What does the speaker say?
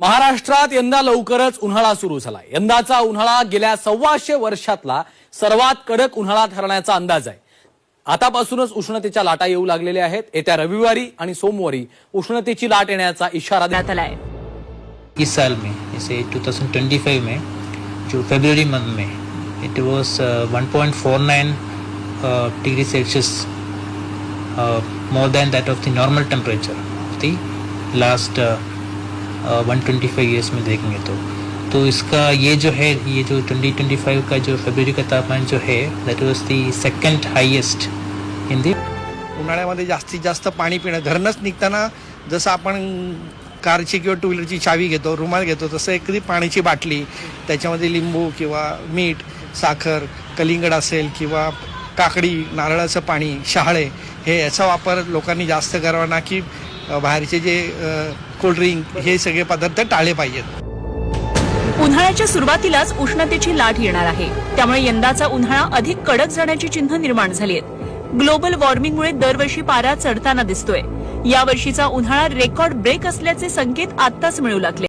महाराष्ट्रात यंदा लवकरच उन्हाळा सुरू झाला यंदाचा उन्हाळा गेल्या सव्वाशे वर्षातला सर्वात कडक उन्हाळा ठरण्याचा अंदाज आहे. आतापासूनच उष्णतेच्या लाटा येऊ लागलेल्या आहेत. येत्या रविवारी आणि सोमवारी उष्णतेची लाट येण्याचा इशारा देण्यात आला आहे इस साल में जैसे 2025 में जो फरवरी मंथ में it was 1.49 degree Celsius more than that of the normal temperature of the last 125 years में देखेंगे तो। तो इसका ये जो है ये जो 2025 का जो फरवरी का तापमान जो है that was the second highest in the उन्हाळ्यामध्ये जास्तीत जास्त पाणी पिणं घरनंच निघताना जसं आपण कारची किंवा टू व्हीलरची चावी घेतो रुमाल घेतो तसं एखादी पाण्याची बाटली त्याच्यामध्ये लिंबू किंवा मीठ साखर कलिंगड असेल किंवा काकडी नारळाचं पाणी शहाळे हे याचा वापर लोकांनी जास्त करावा ना की बाहेरचे जे कोल्ड्रिंक हे सगळे पदार्थ टाळले पाहिजेत. उन्हाळ्याच्या सुरुवातीलाच उष्णतेची लाट येणार आहे. त्यामुळे यंदाचा उन्हाळा अधिक कडक जाण्याची चिन्ह निर्माण झाली आहेत. ग्लोबल वॉर्मिंगमुळे दरवर्षी पारा चढताना दिसतोय. यावर्षीचा उन्हाळा रेकॉर्ड ब्रेक असल्याचे संकेत आताच मिळू लागले.